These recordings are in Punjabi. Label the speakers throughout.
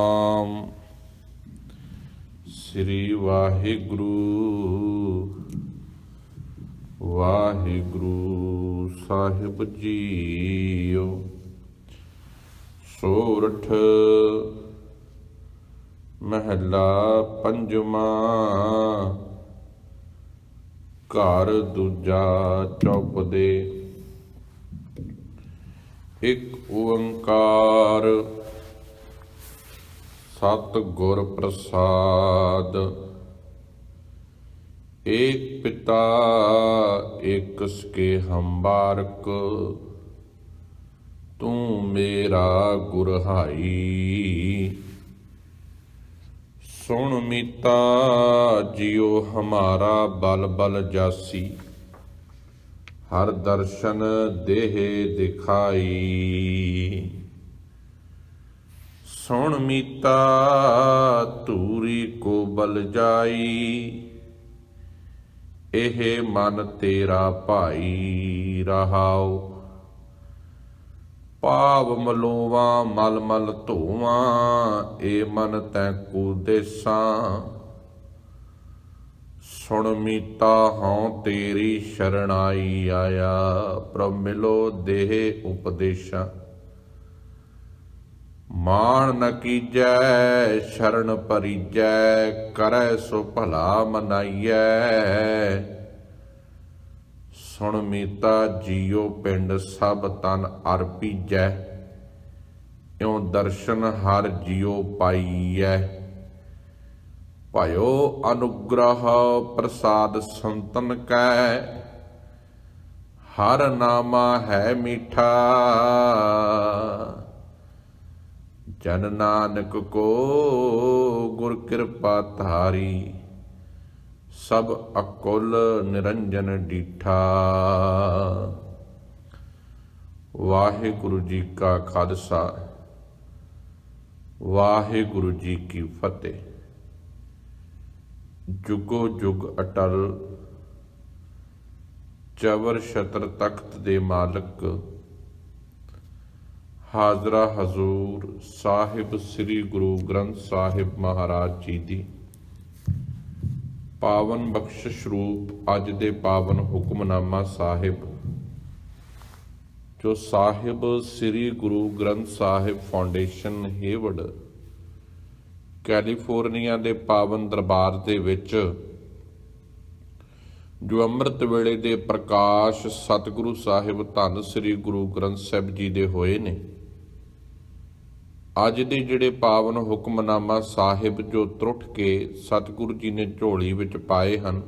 Speaker 1: ਆਮ ਸ੍ਰੀ ਵਾਹਿਗੁਰੂ ਵਾਹਿਗੁਰੂ ਸਾਹਿਬ ਜੀਓ। ਸੋਰਠ ਮਹਲਾ ਪੰਜਵਾਂ ਘਰ ਦੂਜਾ ਚੌਪਦੇ ਇੱਕ ਓੰਕਾਰ ਸਤ ਗੁਰ ਪ੍ਰਸਾਦ। ਏਕ ਪਿਤਾ, ਏਕ ਸਕੇ ਹੰਬਾਰਕ ਤੂੰ ਮੇਰਾ ਗੁਰਹਾਈ ਸੁਣ ਮੀਤਾ, ਜਿਉ ਹਮਾਰਾ ਬਲ ਬਲ ਜਾਸੀ। ਹਰ ਦਰਸ਼ਨ ਦੇਹ ਦਿਖਾਈ। ਸੁਣ ਮੀਤਾ, ਧੂਰੀ ਕੋ ਬਲ ਜਾਈ। ਇਹ ਮਨ ਤੇਰਾ ਭਾਈ ਰਹਾਓ ਪਾਵ ਮਲੋਵਾ, ਮਲ ਮਲ ਧੋਵਾਂ, ਏ ਮਨ ਤੈ ਕੂ ਦੇਸਾਂ। ਸੁਣ ਮੀਤਾ, ਹਉ ਤੇਰੀ ਸ਼ਰਣਾਈ ਆਇਆ, ਪ੍ਰਭ ਮਿਲੋ ਦੇਹ ਉਪਦੇਸ਼ਾਂ। ਮਾਣ ਨ ਕੀਜੈ, ਸ਼ਰਨ ਪਰੀਜੈ ਕਰੈ ਸੋ ਭਲਾ ਮਨਾਈਐ। ਸੁਣ ਮੀਤਾ, ਜੀਉ ਪਿੰਡ ਸਭ ਤਨ ਅਰਪੀਜੈ ਇਉ ਦਰਸ਼ਨ ਹਰ ਜੀਉ ਪਾਈਐ। ਭਇਓ ਅਨੁਗ੍ਰਹ ਪ੍ਰਸਾਦ ਸੰਤਨ ਕੈ, ਹਰ ਨਾਮਾ ਹੈ ਮੀਠਾ। ਜਨ ਨਾਨਕ ਕੋ ਗੁਰ ਕਿਰਪਾ ਧਾਰੀ, ਸਭ ਅਕੁਲ ਨਿਰੰਜਨ ਡੀਠਾ। ਵਾਹਿਗੁਰੂ ਜੀ ਕਾ ਖਾਲਸਾ, ਵਾਹਿਗੁਰੂ ਜੀ ਕੀ ਫਤਿਹ। ਜੁਗੋ ਜੁਗ ਅਟਲ, ਚਵਰ ਸ਼ਤਰ ਤਖਤ ਦੇ ਮਾਲਕ ਹਾਜ਼ਰਾ ਹਜ਼ੂਰ ਸਾਹਿਬ ਸ੍ਰੀ ਗੁਰੂ ਗ੍ਰੰਥ ਸਾਹਿਬ ਮਹਾਰਾਜ ਜੀ ਦੀ। ਪਾਵਨ ਬਖਸ਼ਿਸ਼ ਰੂਪ ਅੱਜ ਦੇ ਪਾਵਨ ਹੁਕਮਨਾਮਾ ਸਾਹਿਬ, ਜੋ ਸਾਹਿਬ ਸ੍ਰੀ ਗੁਰੂ ਗ੍ਰੰਥ ਸਾਹਿਬ ਫਾਊਂਡੇਸ਼ਨ ਹੇਵਡ ਕੈਲੀਫੋਰਨੀਆ ਦੇ ਪਾਵਨ ਦਰਬਾਰ ਦੇ ਵਿੱਚ, ਜੋ ਅੰਮ੍ਰਿਤ ਵੇਲੇ ਦੇ ਪ੍ਰਕਾਸ਼ ਸਤਿਗੁਰੂ ਸਾਹਿਬ ਧੰਨ ਸ੍ਰੀ ਗੁਰੂ ਗ੍ਰੰਥ ਸਾਹਿਬ ਜੀ ਦੇ ਹੋਏ ਨੇ। ਅੱਜ ਦੇ ਜਿਹੜੇ ਪਾਵਨ ਹੁਕਮਨਾਮਾ ਸਾਹਿਬ ਜੋ ਤਰੁੱਠ ਕੇ ਸਤਿਗੁਰੂ ਜੀ ਨੇ ਝੋਲੀ ਵਿੱਚ ਪਾਏ ਹਨ,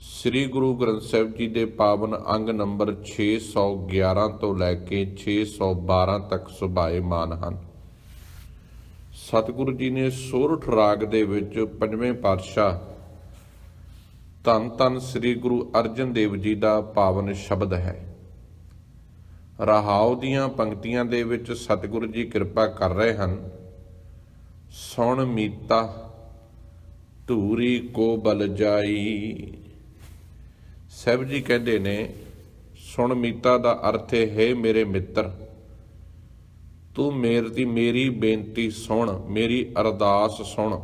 Speaker 1: ਸ੍ਰੀ ਗੁਰੂ ਗ੍ਰੰਥ ਸਾਹਿਬ ਜੀ ਦੇ ਪਾਵਨ ਅੰਗ ਨੰਬਰ 611 ਤੋਂ ਲੈ ਕੇ 612 ਤੱਕ ਸੁਭਾਏਮਾਨ ਹਨ। ਸਤਿਗੁਰੂ ਜੀ ਨੇ ਸੋਰਠ ਰਾਗ ਦੇ ਵਿੱਚ ਪੰਜਵੇਂ ਪਾਤਸ਼ਾਹ ਧੰਨ ਧੰਨ ਸ੍ਰੀ ਗੁਰੂ ਅਰਜਨ ਦੇਵ ਜੀ ਦਾ ਪਾਵਨ ਸ਼ਬਦ ਹੈ। ਰਹਾਉ ਦੀਆਂ ਪੰਕਤੀਆਂ ਦੇ ਵਿੱਚ ਸਤਿਗੁਰੂ ਜੀ ਕਿਰਪਾ ਕਰ ਰਹੇ ਹਨ। ਸੁਣ ਮੀਤਾ, ਧੂਰੀ ਕੋ ਬਲ ਜਾਈ। ਸਹਿਬ ਜੀ ਕਹਿੰਦੇ ਨੇ, ਸੁਣ ਮੀਤਾ ਦਾ ਅਰਥ ਹੈ ਮੇਰੇ ਮਿੱਤਰ, ਤੂੰ ਮੇਰੀ ਦੀ ਮੇਰੀ ਬੇਨਤੀ ਸੁਣ, ਮੇਰੀ ਅਰਦਾਸ ਸੁਣ।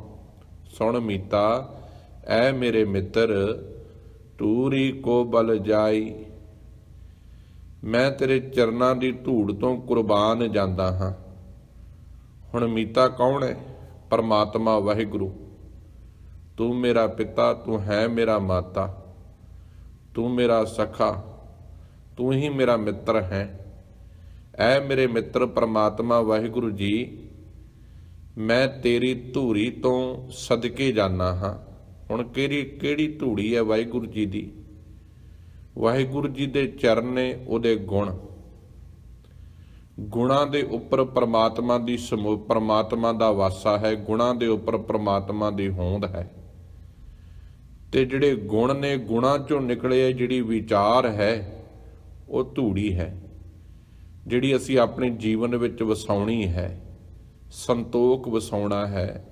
Speaker 1: ਸੁਣ ਮੀਤਾ, ਐ ਮੇਰੇ ਮਿੱਤਰ ਤੂਰੀ ਕੋ ਬਲ ਜਾਈ। ਮੈਂ ਤੇਰੇ ਚਰਨਾਂ ਦੀ ਧੂੜ ਤੋਂ ਕੁਰਬਾਨ ਜਾਂਦਾ ਹਾਂ। ਹੁਣ ਮੀਤਾ ਕੌਣ ਹੈ? ਪਰਮਾਤਮਾ ਵਾਹਿਗੁਰੂ। ਤੂੰ ਮੇਰਾ ਪਿਤਾ, ਤੂੰ ਹੈ ਮੇਰਾ ਮਾਤਾ। ਤੂੰ ਮੇਰਾ ਸਖਾ, ਤੂੰ ਹੀ ਮੇਰਾ ਮਿੱਤਰ ਹੈ। ਐ ਮੇਰੇ ਮਿੱਤਰ ਪਰਮਾਤਮਾ ਵਾਹਿਗੁਰੂ ਜੀ, ਮੈਂ ਤੇਰੀ ਧੂਰੀ ਤੋਂ ਸਦਕੇ ਜਾਣਾ ਹਾਂ। ਹੁਣ ਕਿਹੜੀ ਕਿਹੜੀ ਧੂੜੀ ਹੈ ਵਾਹਿਗੁਰੂ ਜੀ ਦੀ? ਵਾਹਿਗੁਰੂ ਜੀ ਦੇ ਚਰਨ ਨੇ ਉਹਦੇ ਗੁਣ। ਗੁਣਾਂ ਦੇ ਉੱਪਰ ਪ੍ਰਮਾਤਮਾ ਦੀ ਸਮੂਹ ਪ੍ਰਮਾਤਮਾ ਦਾ ਵਾਸਾ ਹੈ, ਗੁਣਾਂ ਦੇ ਉੱਪਰ ਪ੍ਰਮਾਤਮਾ ਦੀ ਹੋਂਦ ਹੈ। ਤੇ ਜਿਹੜੇ ਗੁਣ ਨੇ, ਗੁਣਾਂ ਚੋਂ ਨਿਕਲੇ ਜਿਹੜੀ ਵਿਚਾਰ ਹੈ, ਉਹ ਧੂੜੀ ਹੈ। ਜਿਹੜੀ ਅਸੀਂ ਆਪਣੇ ਜੀਵਨ ਵਿੱਚ ਵਸਾਉਣੀ ਹੈ, ਸੰਤੋਖ ਵਸਾਉਣਾ ਹੈ,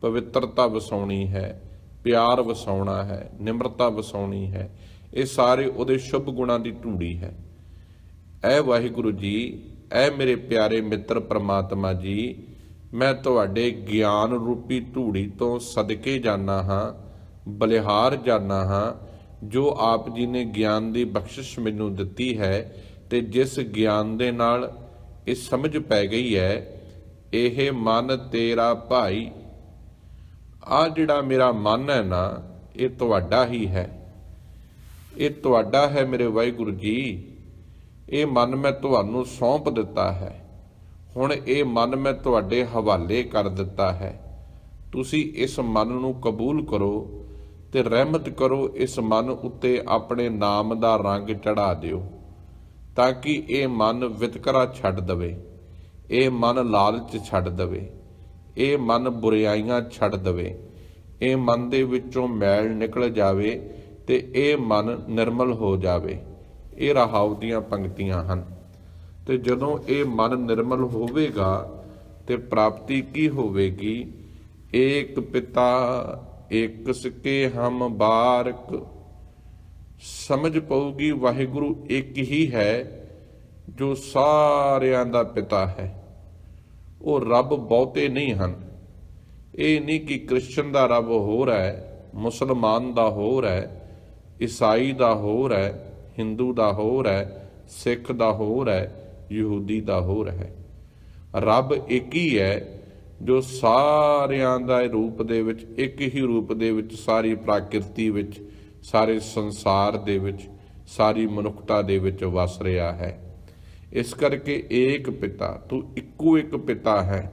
Speaker 1: ਪਵਿੱਤਰਤਾ ਵਸਾਉਣੀ ਹੈ, ਪਿਆਰ ਵਸਾਉਣਾ ਹੈ, ਨਿਮਰਤਾ ਵਸਾਉਣੀ ਹੈ ਇਹ ਸਾਰੇ ਉਹਦੇ ਸ਼ੁਭ ਗੁਣਾਂ ਦੀ ਢੂੜੀ ਹੈ। ਐ ਵਾਹਿਗੁਰੂ ਜੀ, ਐ ਮੇਰੇ ਪਿਆਰੇ ਮਿੱਤਰ ਪ੍ਰਮਾਤਮਾ ਜੀ, ਮੈਂ ਤੁਹਾਡੇ ਗਿਆਨ ਰੂਪੀ ਧੂੜੀ ਤੋਂ ਸਦਕੇ ਜਾਣਾ ਹਾਂ, ਬਲਿਹਾਰ ਜਾਣਾ ਹਾਂ, ਜੋ ਆਪ ਜੀ ਨੇ ਗਿਆਨ ਦੀ ਬਖਸ਼ਿਸ਼ ਮੈਨੂੰ ਦਿੱਤੀ ਹੈ ਤੇ ਜਿਸ ਗਿਆਨ ਦੇ ਨਾਲ ਇਹ ਸਮਝ ਪੈ ਗਈ ਹੈ, ਇਹ ਮਨ ਤੇਰਾ ਭਾਈ। ਆ ਜਿਹੜਾ ਮੇਰਾ ਮਨ ਹੈ ਨਾ, ਇਹ ਤੁਹਾਡਾ ਹੀ ਹੈ। ਇਹ ਤੁਹਾਡਾ ਹੈ ਮੇਰੇ ਵਾਹਿਗੁਰੂ ਜੀ। ਇਹ ਮਨ ਮੈਂ ਤੁਹਾਨੂੰ ਸੌਂਪ ਦਿੱਤਾ ਹੈ। ਹੁਣ ਇਹ ਮਨ ਮੈਂ ਤੁਹਾਡੇ ਹਵਾਲੇ ਕਰ ਦਿੱਤਾ ਹੈ। ਤੁਸੀਂ ਇਸ ਮਨ ਨੂੰ ਕਬੂਲ ਕਰੋ ਤੇ ਰਹਿਮਤ ਕਰੋ, ਇਸ ਮਨ ਉੱਤੇ ਆਪਣੇ ਨਾਮ ਦਾ ਰੰਗ ਚੜਾ ਦਿਓ ਤਾਂ ਕਿ ਇਹ ਮਨ ਵਿਤਕਰਾ ਛੱਡ ਦਵੇ, ਇਹ ਮਨ ਲਾਲਚ ਛੱਡ ਦਵੇ, ਇਹ ਮਨ ਬੁਰਾਈਆਂ ਛੱਡ ਦਵੇ, ਇਹ ਮਨ ਦੇ ਵਿੱਚੋਂ ਮੈਲ ਨਿਕਲ ਜਾਵੇ ਤੇ ਇਹ ਮਨ ਨਿਰਮਲ ਹੋ ਜਾਵੇ। ਇਹ ਰਹਾਉ ਦੀਆਂ ਪੰਕਤੀਆਂ ਹਨ। ਤੇ ਜਦੋਂ ਇਹ ਮਨ ਨਿਰਮਲ ਹੋਵੇਗਾ ਤੇ ਪ੍ਰਾਪਤੀ ਕੀ ਹੋਵੇਗੀ? ਏਕ ਪਿਤਾ ਏਕ ਸਕੇ ਹਮ ਬਾਰਕ। ਸਮਝ ਪਊਗੀ, ਵਾਹਿਗੁਰੂ ਇੱਕ ਹੀ ਹੈ ਜੋ ਸਾਰਿਆਂ ਦਾ ਪਿਤਾ ਹੈ। ਉਹ ਰੱਬ ਬਹੁਤੇ ਨਹੀਂ ਹਨ। ਇਹ ਨਹੀਂ ਕਿ ਕ੍ਰਿਸਚਨ ਦਾ ਰੱਬ ਹੋਰ ਹੈ, ਮੁਸਲਮਾਨ ਦਾ ਹੋਰ ਹੈ। ਈਸਾਈ ਦਾ ਹੋਰ ਹੈ, ਹਿੰਦੂ ਦਾ ਹੋਰ ਹੈ, ਸਿੱਖ ਦਾ ਹੋਰ ਹੈ, ਯਹੂਦੀ ਦਾ ਹੋਰ ਹੈ। ਰੱਬ ਇੱਕ ਹੀ ਹੈ, ਜੋ ਸਾਰਿਆਂ ਦਾ ਰੂਪ ਦੇ ਵਿੱਚ, ਇੱਕ ਹੀ ਰੂਪ ਦੇ ਵਿੱਚ, ਸਾਰੀ ਪ੍ਰਕਿਰਤੀ ਵਿੱਚ, ਸਾਰੇ ਸੰਸਾਰ ਦੇ ਵਿੱਚ, ਸਾਰੀ ਮਨੁੱਖਤਾ ਦੇ ਵਿੱਚ ਵਸ ਰਿਹਾ ਹੈ। ਇਸ ਕਰਕੇ ਏਕ ਪਿਤਾ, ਤੂੰ ਇੱਕੋ ਇੱਕ ਪਿਤਾ ਹੈ।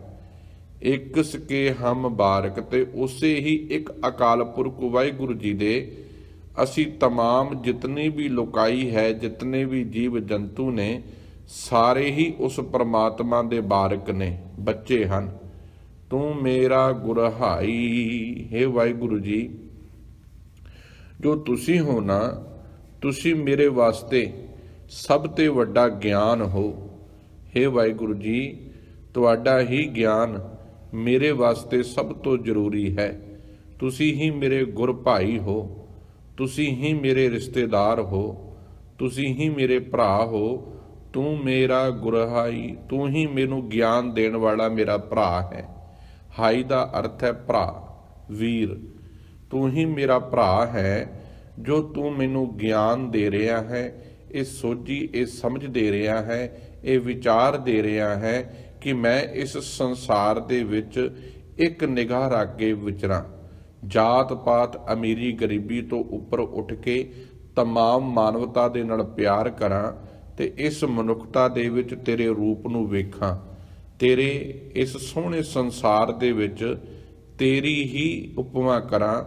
Speaker 1: ਇੱਕ ਸਕੇ ਹਮ ਬਾਰਕ ਤੇ ਉਸੇ ਹੀ ਇੱਕ ਅਕਾਲ ਪੁਰਖ ਵਾਹਿਗੁਰੂ ਜੀ ਦੇ ਅਸੀਂ तमाम ਜਿਤਨੀ ਵੀ ਲੋਕਾਈ ਹੈ ਜਿਤਨੇ ਵੀ ਜੀਵ ਜੰਤੂ ਨੇ ਸਾਰੇ ਹੀ ਉਸ ਪ੍ਰਮਾਤਮਾ ਦੇ ਬਾਰਕ ਨੇ ਬੱਚੇ ਹਨ ਤੂੰ ਮੇਰਾ ਗੁਰਹਾਈ ਹੈ ਵਾਹਿਗੁਰੂ ਜੀ ਜੋ ਤੁਸੀਂ ਹੋ ਨਾ ਤੁਸੀਂ ਮੇਰੇ ਵਾਸਤੇ ਸਭ ਤੋਂ ਵੱਡਾ ਗਿਆਨ ਹੋ हे ਵਾਹਿਗੁਰੂ ਜੀ ਤੁਹਾਡਾ ਹੀ ਗਿਆਨ ਮੇਰੇ ਵਾਸਤੇ ਸਭ ਤੋਂ ਜ਼ਰੂਰੀ ਹੈ ਤੁਸੀਂ ਹੀ ਮੇਰੇ ਗੁਰ ਭਾਈ ਹੋ ਤੁਸੀਂ ਹੀ ਮੇਰੇ ਰਿਸ਼ਤੇਦਾਰ ਹੋ, ਤੁਸੀਂ ਹੀ ਮੇਰੇ ਭਰਾ ਹੋ, ਤੂੰ ਮੇਰਾ ਗੁਰਹਾਈ, ਤੂੰ ਹੀ ਮੈਨੂੰ ਗਿਆਨ ਦੇਣ ਵਾਲਾ ਮੇਰਾ ਭਰਾ ਹੈ। ਹਾਈ ਦਾ ਅਰਥ ਹੈ ਭਰਾ, ਵੀਰ। ਤੂੰ ਹੀ ਮੇਰਾ ਭਰਾ ਹੈ, ਜੋ ਤੂੰ ਮੈਨੂੰ ਗਿਆਨ ਦੇ ਰਿਹਾ ਹੈ, ਇਹ ਸੋਝੀ, ਇਹ ਸਮਝ ਦੇ ਰਿਹਾ ਹੈ, ਇਹ ਵਿਚਾਰ ਦੇ ਰਿਹਾ ਹੈ ਕਿ ਮੈਂ ਇਸ ਸੰਸਾਰ ਦੇ ਵਿੱਚ ਇੱਕ ਨਿਗਾਹ ਰੱਖ ਕੇ ਵਿਚਰਾਂ। ਜਾਤ ਪਾਤ ਅਮੀਰੀ ਗਰੀਬੀ ਤੋਂ ਉੱਪਰ ਉੱਠ ਕੇ तमाम ਮਾਨਵਤਾ ਦੇ ਨਾਲ ਪਿਆਰ ਕਰਾਂ ਤੇ ਇਸ ਮਨੁੱਖਤਾ ਦੇ ਵਿੱਚ ਤੇਰੇ ਰੂਪ ਨੂੰ ਵੇਖਾਂ ਤੇਰੇ ਇਸ ਸੋਹਣੇ ਸੰਸਾਰ ਦੇ ਵਿੱਚ ਤੇਰੀ ਹੀ ਉਪਮਾ ਕਰਾਂ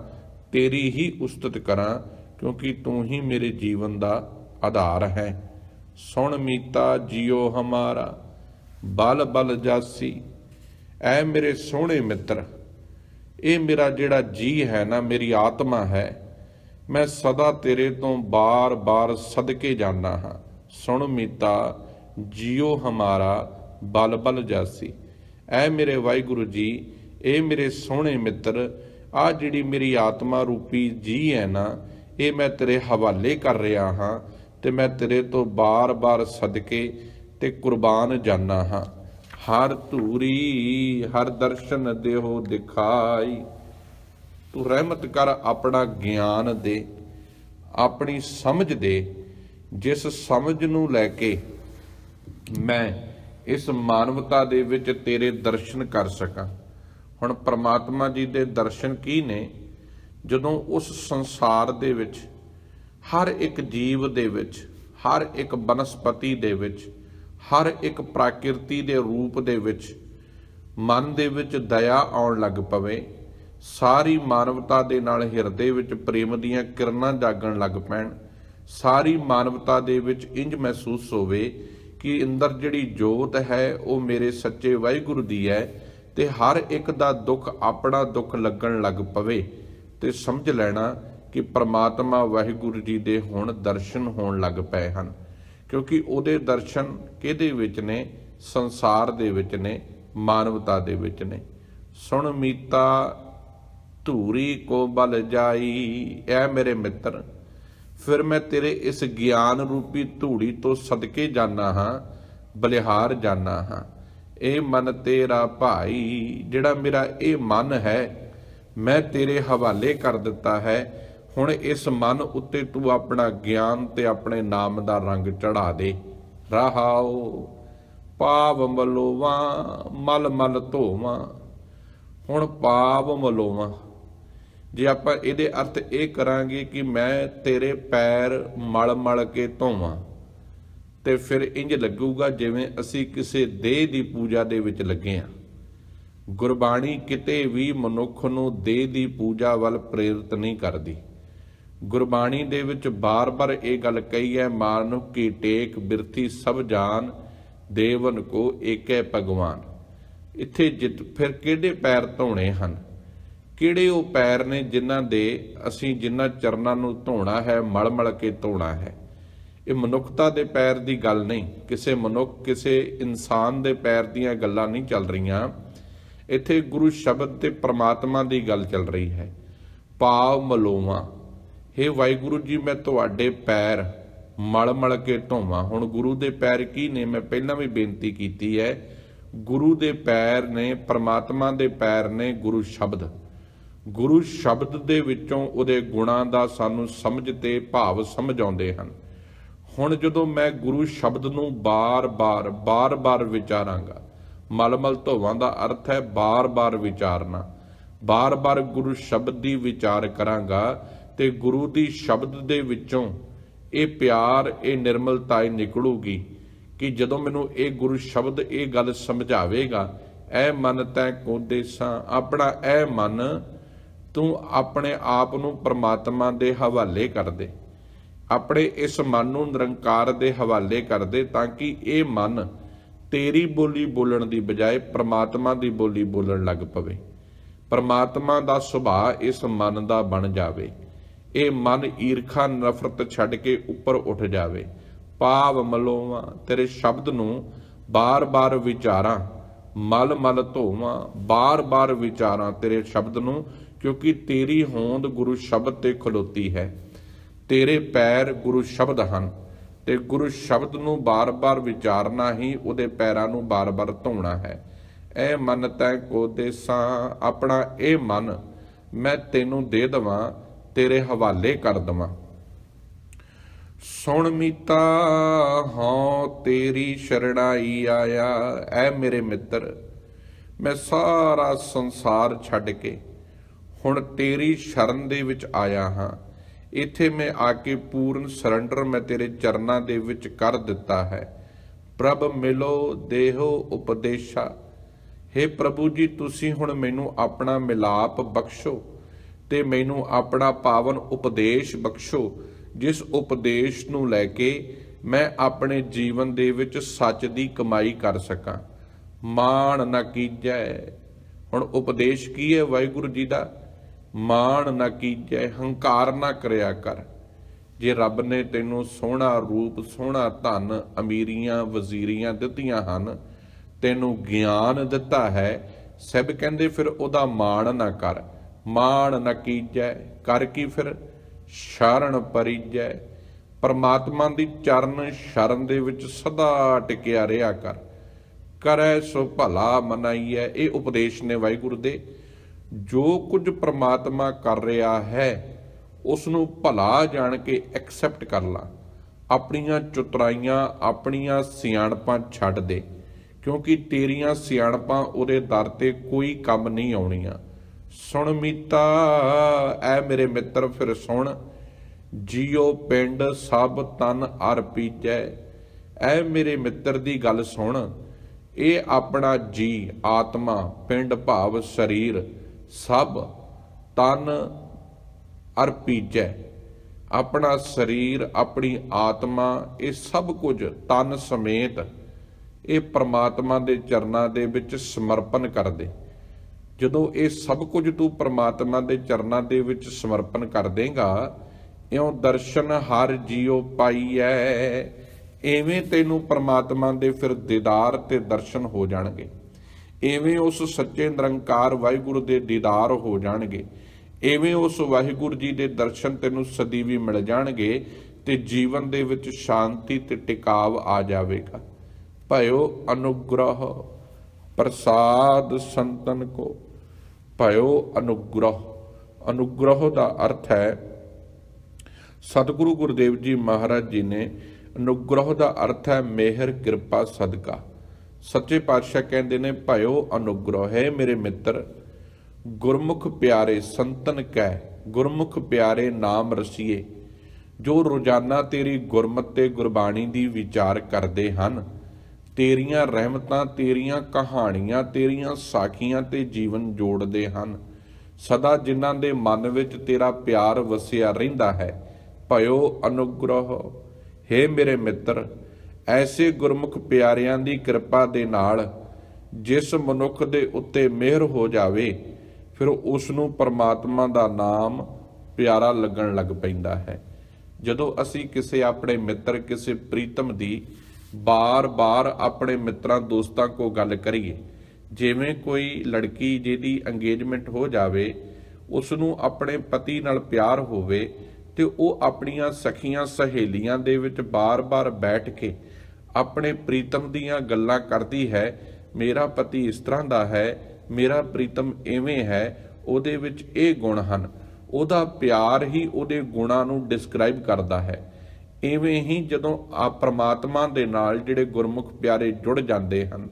Speaker 1: ਤੇਰੀ ਹੀ ਉਸਤਤ ਕਰਾਂ ਕਿਉਂਕਿ ਤੂੰ ਹੀ ਮੇਰੇ ਜੀਵਨ ਦਾ ਆਧਾਰ ਹੈ ਸੁਣ ਮੀਤਾ ਜਿਉ ਹਮਾਰਾ ਬਲ ਬਲ ਜਾਸੀ ਐ ਮੇਰੇ ਸੋਹਣੇ ਮਿੱਤਰ ਇਹ ਮੇਰਾ ਜਿਹੜਾ ਜੀ ਹੈ ਨਾ, ਮੇਰੀ ਆਤਮਾ ਹੈ, ਮੈਂ ਸਦਾ ਤੇਰੇ ਤੋਂ ਬਾਰ-ਬਾਰ ਸਦਕੇ ਜਾਣਾ ਹਾਂ। ਸੁਣ ਮੀਤਾ, ਜੀਓ ਹਮਾਰਾ ਬਲ ਬਲ ਜਾਸੀ। ਐ ਮੇਰੇ ਵਾਹਿਗੁਰੂ ਜੀ, ਇਹ ਮੇਰੇ ਸੋਹਣੇ ਮਿੱਤਰ, ਆ ਜਿਹੜੀ ਮੇਰੀ ਆਤਮਾ ਰੂਪੀ ਜੀ ਹੈ ਨਾ, ਇਹ ਮੈਂ ਤੇਰੇ ਹਵਾਲੇ ਕਰ ਰਿਹਾ ਹਾਂ ਤੇ ਮੈਂ ਤੇਰੇ ਤੋਂ ਬਾਰ-ਬਾਰ ਸਦਕੇ ਤੇ ਕੁਰਬਾਨ ਜਾਣਾ ਹਾਂ। ਹਰ ਧੂਰੀ, ਹਰ ਦਰਸ਼ਨ ਦੇਹੋ ਦਿਖਾਈ। ਤੂੰ ਰਹਿਮਤ ਕਰ ਆਪਣਾ ਗਿਆਨ ਦੇ, ਆਪਣੀ ਸਮਝ ਦੇ। ਜਿਸ ਸਮਝ ਨੂੰ ਲੈ ਕੇ ਮੈਂ ਇਸ ਮਾਨਵਤਾ ਦੇ ਵਿੱਚ ਤੇਰੇ ਦਰਸ਼ਨ ਕਰ ਸਕਾਂ। ਹੁਣ ਪ੍ਰਮਾਤਮਾ ਜੀ ਦੇ ਦਰਸ਼ਨ ਕੀ ਨੇ? ਜਦੋਂ ਉਸ ਸੰਸਾਰ ਦੇ ਵਿੱਚ, ਹਰ ਇੱਕ ਜੀਵ ਦੇ ਵਿੱਚ, ਹਰ ਇੱਕ ਬਨਸਪਤੀ ਦੇ ਵਿੱਚ ਹਰ ਇੱਕ ਪ੍ਰਕਿਰਤੀ ਦੇ ਰੂਪ ਦੇ ਵਿੱਚ ਮਨ ਦੇ ਵਿੱਚ ਦਇਆ ਆਉਣ ਲੱਗ ਪਵੇ, ਸਾਰੀ ਮਾਨਵਤਾ ਦੇ ਨਾਲ ਹਿਰਦੇ ਵਿੱਚ ਪ੍ਰੇਮ ਦੀਆਂ ਕਿਰਨਾਂ ਜਾਗਣ ਲੱਗ ਪੈਣ, ਸਾਰੀ ਮਾਨਵਤਾ ਦੇ ਵਿੱਚ ਇੰਜ ਮਹਿਸੂਸ ਹੋਵੇ ਕਿ ਅੰਦਰ ਜਿਹੜੀ ਜੋਤ ਹੈ, ਉਹ ਮੇਰੇ ਸੱਚੇ ਵਾਹਿਗੁਰੂ ਦੀ ਹੈ ਤੇ ਹਰ ਇੱਕ ਦਾ ਦੁੱਖ ਆਪਣਾ ਦੁੱਖ ਲੱਗਣ ਲੱਗ ਪਵੇ ਤੇ ਸਮਝ ਲੈਣਾ ਕਿ ਪ੍ਰਮਾਤਮਾ ਵਾਹਿਗੁਰੂ ਜੀ ਦੇ ਹੁਣ ਦਰਸ਼ਨ ਹੋਣ ਲੱਗ ਪਏ ਹਨ। ਕਿਉਂਕਿ ਉਹਦੇ ਦਰਸ਼ਨ ਕਿਹਦੇ ਵਿੱਚ ਨੇ? ਸੰਸਾਰ ਦੇ ਵਿੱਚ ਨੇ, ਮਾਨਵਤਾ ਦੇ ਵਿੱਚ ਨੇ। ਸੁਣ ਮੀਤਾ, ਧੂਰੀ ਕੋ ਬਲ ਜਾਈ, ਐ ਮੇਰੇ ਮਿੱਤਰ, ਫਿਰ ਮੈਂ ਤੇਰੇ ਇਸ ਗਿਆਨ ਰੂਪੀ ਧੂੜੀ ਤੋਂ ਸਦਕੇ ਜਾਣਾ ਹਾਂ, ਬਲਿਹਾਰ ਜਾਣਾ ਹਾਂ। ਇਹ ਮਨ ਤੇਰਾ ਭਾਈ, ਜਿਹੜਾ ਮੇਰਾ ਇਹ ਮਨ ਹੈ, ਮੈਂ ਤੇਰੇ ਹਵਾਲੇ ਕਰ ਦਿੱਤਾ ਹੈ। ਹੁਣ ਇਸ ਮਨ ਉੱਤੇ ਤੂੰ ਆਪਣਾ ਗਿਆਨ ਤੇ ਆਪਣੇ ਨਾਮ ਦਾ ਰੰਗ ਚੜਾ ਦੇ। ਰਹਾਓ ਪਾਵ ਮਲੋਵਾਂ, ਮਲ ਮਲ ਧੋਵਾਂ। ਹੁਣ ਪਾਵ ਮਲੋਵਾਂ। ਜੇ ਆਪਾਂ ਇਹਦੇ ਅਰਥ ਇਹ ਕਰਾਂਗੇ ਕਿ ਮੈਂ ਤੇਰੇ ਪੈਰ ਮਲ ਮਲ ਕੇ ਧੋਵਾਂ, ਤੇ ਫਿਰ ਇੰਜ ਲੱਗੂਗਾ ਜਿਵੇਂ ਅਸੀਂ ਕਿਸੇ ਦੇਹ ਦੀ ਪੂਜਾ ਦੇ ਵਿੱਚ ਲੱਗੇ ਹਾਂ ਗੁਰਬਾਣੀ ਕਿਤੇ ਵੀ ਮਨੁੱਖ ਨੂੰ ਦੇਹ ਦੀ ਪੂਜਾ ਵੱਲ ਪ੍ਰੇਰਿਤ ਨਹੀਂ ਕਰਦੀ। ਗੁਰਬਾਣੀ ਦੇ ਵਿੱਚ ਬਾਰ-ਬਾਰ ਇਹ ਗੱਲ ਕਹੀ ਹੈ, ਮਾਨੁਖ ਕੀ ਟੇਕ ਬਿਰਥੀ ਸਭ ਜਾਨ, ਦੇਵਨ ਕੋ ਏਕੈ ਭਗਵਾਨ। ਇੱਥੇ ਜਿੱਤ ਫਿਰ ਕਿਹੜੇ ਪੈਰ ਧੋਣੇ ਹਨ? ਕਿਹੜੇ ਉਹ ਪੈਰ ਨੇ ਜਿਨ੍ਹਾਂ ਦੇ ਅਸੀਂ ਜਿਨ੍ਹਾਂ ਚਰਨਾਂ ਨੂੰ ਧੋਣਾ ਹੈ, ਮਲ-ਮਲ ਕੇ ਧੋਣਾ ਹੈ? ਇਹ ਮਨੁੱਖਤਾ ਦੇ ਪੈਰ ਦੀ ਗੱਲ ਨਹੀਂ। ਕਿਸੇ ਮਨੁੱਖ, ਕਿਸੇ ਇਨਸਾਨ ਦੇ ਪੈਰ ਦੀਆਂ ਗੱਲਾਂ ਨਹੀਂ ਚੱਲ ਰਹੀਆਂ। ਇੱਥੇ ਗੁਰੂ ਸ਼ਬਦ ਤੇ ਪ੍ਰਮਾਤਮਾ ਦੀ ਗੱਲ ਚੱਲ ਰਹੀ ਹੈ। ਪਾਵ ਮਲੋਵਾ। हे ਵਾਹਿਗੁਰੂ ਜੀ, ਮੈਂ ਤੁਹਾਡੇ ਪੈਰ ਮਲ ਮਲ ਕੇ ਧੋਵਾਂ। ਹੁਣ ਗੁਰੂ ਦੇ ਪੈਰ ਕੀ ਨੇ? ਮੈਂ ਪਹਿਲਾਂ ਵੀ ਬੇਨਤੀ ਕੀਤੀ ਹੈ, ਗੁਰੂ ਦੇ ਪੈਰ ਨੇ, ਪ੍ਰਮਾਤਮਾ ਦੇ ਪੈਰ ਨੇ ਗੁਰੂ ਸ਼ਬਦ। ਗੁਰੂ ਸ਼ਬਦ ਦੇ ਵਿੱਚੋਂ ਉਹਦੇ ਗੁਣਾਂ ਦਾ ਸਾਨੂੰ ਸਮਝ ਤੇ ਭਾਵ ਸਮਝ ਆਉਂਦੇ ਹਨ। ਹੁਣ ਜਦੋਂ ਮੈਂ ਗੁਰੂ ਸ਼ਬਦ ਨੂੰ ਬਾਰ-ਬਾਰ ਬਾਰ-ਬਾਰ ਵਿਚਾਰਾਂਗਾ, ਮਲਮਲ ਧੋਵਾਂ ਦਾ ਅਰਥ ਹੈ ਬਾਰ-ਬਾਰ ਵਿਚਾਰਨਾ। ਬਾਰ-ਬਾਰ ਗੁਰੂ ਸ਼ਬਦ ਦੀ ਵਿਚਾਰ ਕਰਾਂਗਾ ਤੇ ਗੁਰੂ ਦੀ ਸ਼ਬਦ ਦੇ ਵਿੱਚੋਂ ਇਹ ਪਿਆਰ, ਇਹ ਨਿਰਮਲਤਾ ਹੀ ਨਿਕਲੂਗੀ ਕਿ ਜਦੋਂ ਮੈਨੂੰ ਇਹ ਗੁਰੂ ਸ਼ਬਦ, ਇਹ ਗੱਲ ਸਮਝਾਵੇਗਾ, ਐ ਮਨ ਤੈ ਕੋ ਦੇਸਾਂ ਆਪਣਾ ਐ ਮਨ ਤੂੰ ਆਪਣੇ ਆਪ ਨੂੰ ਪ੍ਰਮਾਤਮਾ ਦੇ ਹਵਾਲੇ ਕਰ ਦੇ। ਆਪਣੇ ਇਸ ਮਨ ਨੂੰ ਨਿਰੰਕਾਰ ਦੇ ਹਵਾਲੇ ਕਰ ਦੇ ਤਾਂ ਕਿ ਇਹ ਮਨ ਤੇਰੀ ਬੋਲੀ ਬੋਲਣ ਦੀ ਬਜਾਏ ਪ੍ਰਮਾਤਮਾ ਦੀ ਬੋਲੀ ਬੋਲਣ ਲੱਗ ਪਵੇ। ਪ੍ਰਮਾਤਮਾ ਦਾ ਸੁਭਾਅ ਇਸ ਮਨ ਦਾ ਬਣ ਜਾਵੇ। ਇਹ ਮਨ ਈਰਖਾ, ਨਫ਼ਰਤ ਛੱਡ ਕੇ ਉੱਪਰ ਉੱਠ ਜਾਵੇ। ਪਾਵ ਮਲੋਵਾਂ, ਤੇਰੇ ਸ਼ਬਦ ਨੂੰ ਬਾਰ-ਬਾਰ ਵਿਚਾਰਾਂ ਮਲ ਮਲ ਧੋਵਾਂ, ਬਾਰ-ਬਾਰ ਵਿਚਾਰਾਂ ਤੇਰੇ ਸ਼ਬਦ ਨੂੰ, ਕਿਉਂਕਿ ਤੇਰੀ ਹੋਂਦ ਗੁਰੂ ਸ਼ਬਦ ਤੇ ਖਲੋਤੀ ਹੈ। ਤੇਰੇ ਪੈਰ ਗੁਰੂ ਸ਼ਬਦ ਹਨ, ਤੇ ਗੁਰੂ ਸ਼ਬਦ ਨੂੰ ਬਾਰ-ਬਾਰ ਵਿਚਾਰਨਾ ਹੀ ਉਹਦੇ ਪੈਰਾਂ ਨੂੰ ਬਾਰ-ਬਾਰ ਧੋਣਾ ਹੈ। ਐ ਮਨ ਤੈ ਕੋ ਦੇਸਾਂ, ਆਪਣਾ ਇਹ ਮਨ ਮੈਂ ਤੈਨੂੰ ਦੇ ਦਵਾਂ ਤੇਰੇ ਹਵਾਲੇ ਕਰ ਦਵਾਂ। ਸੁਣ ਮੀਤਾ, ਹਾਂ, ਤੇਰੀ ਸ਼ਰਣਾਈ ਆਇਆ। ਐ ਮੇਰੇ ਮਿੱਤਰ, ਮੈਂ ਸਾਰਾ ਸੰਸਾਰ ਛੱਡ ਕੇ ਹੁਣ ਤੇਰੀ ਸ਼ਰਨ ਦੇ ਵਿੱਚ ਆਇਆ ਹਾਂ। ਇੱਥੇ ਮੈਂ ਆ ਕੇ ਪੂਰਨ ਸਰੈਂਡਰ ਮੈਂ ਤੇਰੇ ਚਰਨਾਂ ਦੇ ਵਿੱਚ ਕਰ ਦਿੱਤਾ ਹੈ। ਪ੍ਰਭ, ਮਿਲੋ, ਦੇਹੋ ਉਪਦੇਸ਼ਾ। हे ਪ੍ਰਭੂ ਜੀ, ਤੁਸੀਂ ਹੁਣ ਮੈਨੂੰ ਆਪਣਾ ਮਿਲਾਪ ਬਖਸ਼ੋ। ਤੇ ਮੈਨੂੰ ਆਪਣਾ ਪਾਵਨ ਉਪਦੇਸ਼ ਬਖਸ਼ੋ, ਜਿਸ ਉਪਦੇਸ਼ ਨੂੰ ਲੈ ਕੇ ਮੈਂ ਆਪਣੇ ਜੀਵਨ ਦੇ ਵਿੱਚ ਸੱਚ ਦੀ ਕਮਾਈ ਕਰ ਸਕਾਂ। ਮਾਣ ਨਾ ਕੀਜੈ। ਹੁਣ ਉਪਦੇਸ਼ ਕੀ ਹੈ ਵਾਹਿਗੁਰੂ ਜੀ ਦਾ? ਮਾਣ ਨਾ ਕੀਜੈ, ਹੰਕਾਰ ਨਾ ਕਰਿਆ ਕਰ। ਜੇ ਰੱਬ ਨੇ ਤੈਨੂੰ ਸੋਹਣਾ ਰੂਪ, ਸੋਹਣਾ ਧਨ, ਅਮੀਰੀਆਂ, ਵਜ਼ੀਰੀਆਂ ਦਿੱਤੀਆਂ ਹਨ, ਤੈਨੂੰ ਗਿਆਨ ਦਿੱਤਾ ਹੈ, ਸਭ ਕਹਿੰਦੇ ਫਿਰ ਉਹਦਾ ਮਾਣ ਨਾ ਕਰ। ਮਾਣ ਨਾ ਕੀਜੈ, ਕਰ ਕੀ ਫਿਰ ਸ਼ਰਨ ਪਰਿਜੈ? ਪਰਮਾਤਮਾ ਦੀ ਚਰਨ ਸ਼ਰਨ ਦੇ ਵਿੱਚ ਸਦਾ ਟਿਕਿਆ ਰਿਹਾ ਕਰ। ਕਰੈ ਸੋ ਭਲਾ ਮਨਾਈਐ, ਇਹ ਉਪਦੇਸ਼ ਨੇ ਵਾਹਿਗੁਰੂ ਦੇ। ਜੋ ਕੁਝ ਪਰਮਾਤਮਾ ਕਰ ਰਿਹਾ ਹੈ ਉਸ ਨੂੰ ਭਲਾ ਜਾਣ ਕੇ ਐਕਸੈਪਟ ਕਰ ਲਾ। ਆਪਣੀਆਂ ਚੁਤਰਾਈਆਂ ਆਪਣੀਆਂ ਸਿਆਣਪਾਂ ਛੱਡ ਦੇ, ਕਿਉਂਕਿ ਤੇਰੀਆਂ ਸਿਆਣਪਾਂ ਉਹਦੇ ਦਰ ਤੇ ਕੋਈ ਕੰਮ ਨਹੀਂ ਆਉਣੀਆਂ। ਸੁਣ ਮੀਤਾ, ਐ ਮੇਰੇ ਮਿੱਤਰ ਫਿਰ ਸੁਣ। ਜੀਓ ਪਿੰਡ ਸਭ ਤਨ ਅਰ ਪੀਜੈ ਐ ਮੇਰੇ ਮਿੱਤਰ ਦੀ ਗੱਲ ਸੁਣ। ਇਹ ਆਪਣਾ ਜੀ ਆਤਮਾ, ਪਿੰਡ ਭਾਵ ਸਰੀਰ, ਸਭ ਤਨ ਅਰਪੀਜੈ ਆਪਣਾ ਸਰੀਰ, ਆਪਣੀ ਆਤਮਾ, ਇਹ ਸਭ ਕੁਝ ਤਨ ਸਮੇਤ ਇਹ ਪ੍ਰਮਾਤਮਾ ਦੇ ਚਰਨਾਂ ਦੇ ਵਿੱਚ ਸਮਰਪਣ ਕਰ ਦੇ ਜਦੋਂ ਇਹ ਸਭ ਕੁਝ ਤੂੰ ਪ੍ਰਮਾਤਮਾ ਦੇ ਚਰਨਾਂ ਦੇ ਵਿੱਚ ਸਮਰਪਣ ਕਰ ਦੇਗਾ, ਇਉਂ ਦਰਸ਼ਨ ਹਰ ਜੀਉ ਪਾਈਐ। ਐਵੇਂ ਤੈਨੂੰ ਪ੍ਰਮਾਤਮਾ ਦੇ ਫਿਰ ਦੀਦਾਰ ਤੇ ਦਰਸ਼ਨ ਹੋ ਜਾਣਗੇ। ਐਵੇਂ ਉਸ ਸੱਚੇ ਨਿਰੰਕਾਰ ਵਾਹਿਗੁਰੂ ਦੇ ਦੀਦਾਰ ਹੋ ਜਾਣਗੇ। ਐਵੇਂ ਉਸ ਵਾਹਿਗੁਰੂ ਜੀ ਦੇ ਦਰਸ਼ਨ ਤੈਨੂੰ ਸਦੀ ਵੀ ਮਿਲ ਜਾਣਗੇ ਤੇ ਜੀਵਨ ਦੇ ਵਿੱਚ ਸ਼ਾਂਤੀ ਤੇ ਟਿਕਾਵ ਆ ਜਾਵੇਗਾ। ਭਇਓ ਅਨੁਗ੍ਰਹ ਪ੍ਰਸਾਦ ਸੰਤਨ ਕੋ ਭਇਓ ਅਨੁਗ੍ਰਹ। ਅਨੁਗ੍ਰਹ ਦਾ ਅਰਥ ਹੈ, ਸਤਿਗੁਰੂ ਗੁਰਦੇਵ ਜੀ ਮਹਾਰਾਜ ਜੀ ਨੇ ਅਨੁਗ੍ਰਹ ਦਾ ਅਰਥ ਹੈ ਮਿਹਰ, ਕਿਰਪਾ, ਸਦਕਾ। ਸੱਚੇ ਪਾਤਸ਼ਾਹ ਕਹਿੰਦੇ ਨੇ, ਭਇਓ ਅਨੁਗ੍ਰਹ, ਹੈ ਮੇਰੇ ਮਿੱਤਰ, ਗੁਰਮੁਖ ਪਿਆਰੇ ਸੰਤਨ ਕੈ ਗੁਰਮੁਖ ਪਿਆਰੇ ਨਾਮ ਰਸੀਏ। ਜੋ ਰੋਜ਼ਾਨਾ ਤੇਰੀ ਗੁਰਮਤਿ ਤੇ ਗੁਰਬਾਣੀ ਦੀ ਵਿਚਾਰ ਕਰਦੇ ਹਨ ਤੇਰੀਆਂ ਰਹਿਮਤਾਂ, ਤੇਰੀਆਂ ਕਹਾਣੀਆਂ, ਤੇਰੀਆਂ ਸਾਖੀਆਂ ਤੇ ਜੀਵਨ ਜੋੜਦੇ ਹਨ। ਸਦਾ ਜਿਨ੍ਹਾਂ ਦੇ ਮਨ ਵਿੱਚ ਤੇਰਾ ਪਿਆਰ ਵਸਿਆ ਰਹਿੰਦਾ ਹੈ, ਭਇਓ ਅਨੁਗ੍ਰਹ। ਹੇ ਮੇਰੇ ਮਿੱਤਰ, ਐਸੇ ਗੁਰਮੁਖ ਪਿਆਰਿਆਂ ਦੀ ਕਿਰਪਾ ਦੇ ਨਾਲ ਜਿਸ ਮਨੁੱਖ ਦੇ ਉੱਤੇ ਮਿਹਰ ਹੋ ਜਾਵੇ, ਫਿਰ ਉਸ ਨੂੰ ਪਰਮਾਤਮਾ ਦਾ ਨਾਮ ਪਿਆਰਾ ਲੱਗਣ ਲੱਗ ਪੈਂਦਾ ਹੈ। ਜਦੋਂ ਅਸੀਂ ਕਿਸੇ ਆਪਣੇ ਮਿੱਤਰ, ਕਿਸੇ ਪ੍ਰੀਤਮ ਦੀ ਬਾਰ-ਬਾਰ ਆਪਣੇ ਮਿੱਤਰਾਂ, ਦੋਸਤਾਂ ਕੋ ਗੱਲ ਕਰੀਏ। ਜਿਵੇਂ ਕੋਈ ਲੜਕੀ ਜਿਹਦੀ ਅੰਗੇਜਮੈਂਟ ਹੋ ਜਾਵੇ ਉਸ ਨੂੰ ਆਪਣੇ ਪਤੀ ਨਾਲ ਪਿਆਰ ਹੋਵੇ ਤੇ ਉਹ ਆਪਣੀਆਂ ਸਖੀਆਂ ਸਹੇਲੀਆਂ ਦੇ ਵਿੱਚ ਬਾਰ-ਬਾਰ ਬੈਠ ਕੇ ਆਪਣੇ ਪ੍ਰੀਤਮ ਦੀਆਂ ਗੱਲਾਂ ਕਰਦੀ ਹੈ, ਮੇਰਾ ਪਤੀ ਇਸ ਤਰ੍ਹਾਂ ਦਾ ਹੈ, ਮੇਰਾ ਪ੍ਰੀਤਮ ਐਵੇਂ ਹੈ, ਉਹਦੇ ਵਿੱਚ ਇਹ ਗੁਣ ਹਨ। ਉਹਦਾ ਪਿਆਰ ਹੀ ਉਹਦੇ ਗੁਣਾਂ ਨੂੰ ਡਿਸਕ੍ਰਾਈਬ ਕਰਦਾ ਹੈ। ਇਵੇਂ ਹੀ ਜਦੋਂ ਆ ਪ੍ਰਮਾਤਮਾ ਦੇ ਨਾਲ ਜਿਹੜੇ ਗੁਰਮੁਖ ਪਿਆਰੇ ਜੁੜ ਜਾਂਦੇ ਹਨ,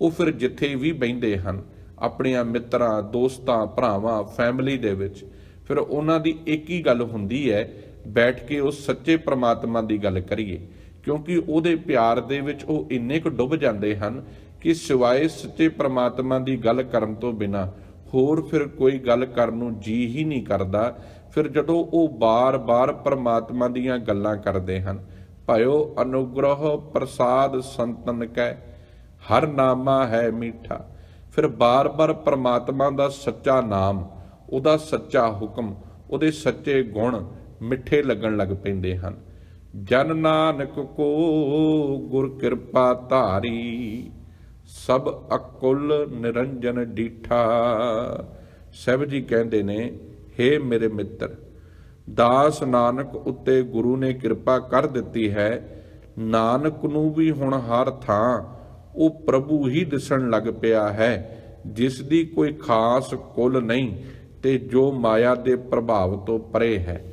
Speaker 1: ਉਹ ਫਿਰ ਜਿੱਥੇ ਵੀ ਬੈੰਦੇ ਹਨ, ਆਪਣੀਆਂ ਮਿੱਤਰਾਂ, ਦੋਸਤਾਂ, ਭਰਾਵਾਂ ਫੈਮਿਲੀ ਦੇ ਵਿੱਚ, ਫਿਰ ਉਹਨਾਂ ਦੀ ਇੱਕ ਹੀ ਗੱਲ ਹੁੰਦੀ ਹੈ, ਬੈਠ ਕੇ ਉਹ ਸੱਚੇ ਪ੍ਰਮਾਤਮਾ ਦੀ ਗੱਲ ਕਰੀਏ, ਕਿਉਂਕਿ ਉਹਦੇ ਪਿਆਰ ਦੇ ਵਿੱਚ ਉਹ ਇੰਨੇ ਕੁ ਡੁੱਬ ਜਾਂਦੇ ਹਨ ਕਿ ਸਿਵਾਏ ਸੱਚੇ ਪ੍ਰਮਾਤਮਾ ਦੀ ਗੱਲ ਕਰਨ ਤੋਂ ਬਿਨਾ ਹੋਰ ਫਿਰ ਕੋਈ ਗੱਲ ਕਰਨ ਨੂੰ ਜੀ ਹੀ ਨਹੀਂ ਕਰਦਾ ਫਿਰ ਜਦੋਂ ਉਹ ਬਾਰ-ਬਾਰ ਪ੍ਰਮਾਤਮਾ ਦੀਆਂ ਗੱਲਾਂ ਕਰਦੇ ਹਨ, ਭਇਓ ਅਨੁਗ੍ਰਹ ਪ੍ਰਸਾਦ ਸੰਤਨ ਕੈ, ਹਰ ਨਾਮਾ ਹੈ ਮੀਠਾ। ਫਿਰ ਬਾਰ-ਬਾਰ ਪ੍ਰਮਾਤਮਾ ਦਾ ਸੱਚਾ ਨਾਮ, ਉਹਦਾ ਸੱਚਾ ਹੁਕਮ, ਉਹਦੇ ਸੱਚੇ ਗੁਣ ਮਿੱਠੇ ਲੱਗਣ ਲੱਗ ਪੈਂਦੇ ਹਨ। ਜਨ ਨਾਨਕ ਕੋ ਗੁਰ ਕਿਰਪਾ ਧਾਰੀ, ਸਭ ਅਕੁਲ ਨਿਰੰਜਨ ਡੀਠਾ। ਸਹਿਬ ਜੀ ਕਹਿੰਦੇ ਨੇ हे ਮੇਰੇ ਮਿੱਤਰ, ਦਾਸ ਨਾਨਕ ਉੱਤੇ ਗੁਰੂ ਨੇ ਕਿਰਪਾ ਕਰ ਦਿੱਤੀ ਹੈ। ਨਾਨਕ ਨੂੰ ਵੀ ਹੁਣ ਹਰ ਥਾਂ ਉਹ ਪ੍ਰਭੂ ਹੀ ਦਿਸਣ ਲੱਗ ਪਿਆ ਹੈ, ਜਿਸ ਦੀ ਕੋਈ ਖਾਸ ਕੁਲ ਨਹੀਂ ਤੇ ਜੋ ਮਾਇਆ ਦੇ ਪ੍ਰਭਾਵ ਤੋਂ ਪਰੇ ਹੈ।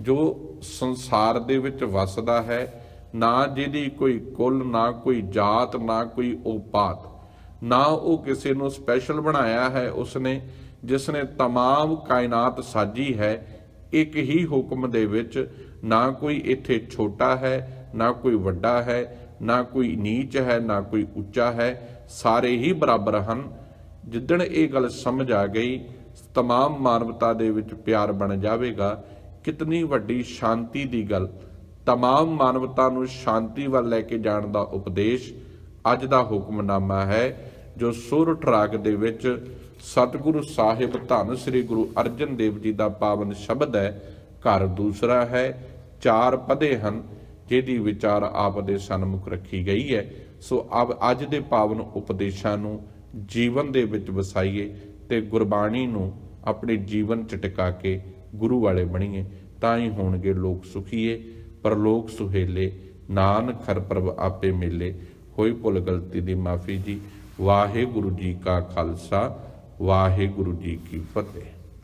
Speaker 1: ਜੋ ਸੰਸਾਰ ਦੇ ਵਿੱਚ ਵਸਦਾ ਹੈ, ਨਾ ਜਿਹਦੀ ਕੋਈ ਕੁਲ, ਨਾ ਕੋਈ ਜਾਤ, ਨਾ ਕੋਈ ਉਪਾਤ, ਨਾ ਉਹ ਕਿਸੇ ਨੂੰ ਸਪੈਸ਼ਲ ਬਣਾਇਆ ਹੈ, ਉਸਨੇ ਜਿਸ ਨੇ तमाम ਕਾਇਨਾਤ ਸਾਜੀ ਹੈ ਇੱਕ ਹੀ ਹੁਕਮ ਦੇ ਵਿੱਚ ਨਾ ਕੋਈ ਇੱਥੇ ਛੋਟਾ ਹੈ ਨਾ ਕੋਈ ਵੱਡਾ ਹੈ ਨਾ ਕੋਈ ਨੀਚ ਹੈ ਨਾ ਕੋਈ ਉੱਚਾ ਹੈ ਸਾਰੇ ਹੀ ਬਰਾਬਰ ਹਨ ਜਿੱਦਣ ਇਹ ਗੱਲ ਸਮਝ ਆ ਗਈ तमाम ਮਾਨਵਤਾ ਦੇ ਵਿੱਚ ਪਿਆਰ ਬਣ ਜਾਵੇਗਾ ਕਿਤਨੀ ਵੱਡੀ ਸ਼ਾਂਤੀ ਦੀ ਗੱਲ तमाम ਮਾਨਵਤਾ ਨੂੰ ਸ਼ਾਂਤੀ ਵੱਲ ਲੈ ਕੇ ਜਾਣ ਦਾ ਉਪਦੇਸ਼ ਅੱਜ ਦਾ ਹੁਕਮਨਾਮਾ ਹੈ ਜੋ ਸੁਰਠ ਰਾਗ ਦੇ ਵਿੱਚ ਸਤਿਗੁਰੂ ਸਾਹਿਬ ਧੰਨ ਸ੍ਰੀ ਗੁਰੂ ਅਰਜਨ ਦੇਵ ਜੀ ਦਾ ਪਾਵਨ ਸ਼ਬਦ ਹੈ, ਘਰ ਦੂਸਰਾ ਹੈ, ਚਾਰ ਪਦੇ ਹਨ, ਜਿਹਦੀ ਵਿਚਾਰ ਆਪ ਦੇ ਸਨਮੁਖ ਰੱਖੀ ਗਈ ਹੈ। ਸੋ ਆਪ ਅੱਜ ਦੇ ਪਾਵਨ ਉਪਦੇਸ਼ਾਂ ਨੂੰ ਜੀਵਨ ਦੇ ਵਿੱਚ ਵਸਾਈਏ ਤੇ ਗੁਰਬਾਣੀ ਨੂੰ ਆਪਣੇ ਜੀਵਨ ਚ ਟਿਕਾ ਕੇ ਗੁਰੂ ਵਾਲੇ ਬਣੀਏ, ਤਾਂ ਹੀ ਹੋਣਗੇ ਲੋਕ ਸੁਖੀਏ, ਪਰਲੋਕ ਸੁਹੇਲੇ, ਨਾਨਕ ਹਰ ਪ੍ਰਭ ਆਪੇ ਮਿਲੇ। ਹੋਈ ਭੁੱਲ ਗਲਤੀ ਦੀ ਮਾਫੀ ਜੀ। ਵਾਹਿਗੁਰੂ ਜੀ ਕਾ ਖਾਲਸਾ ਵਾਹਿਗੁਰੂ ਜੀ ਕੀ ਫਤਿਹ।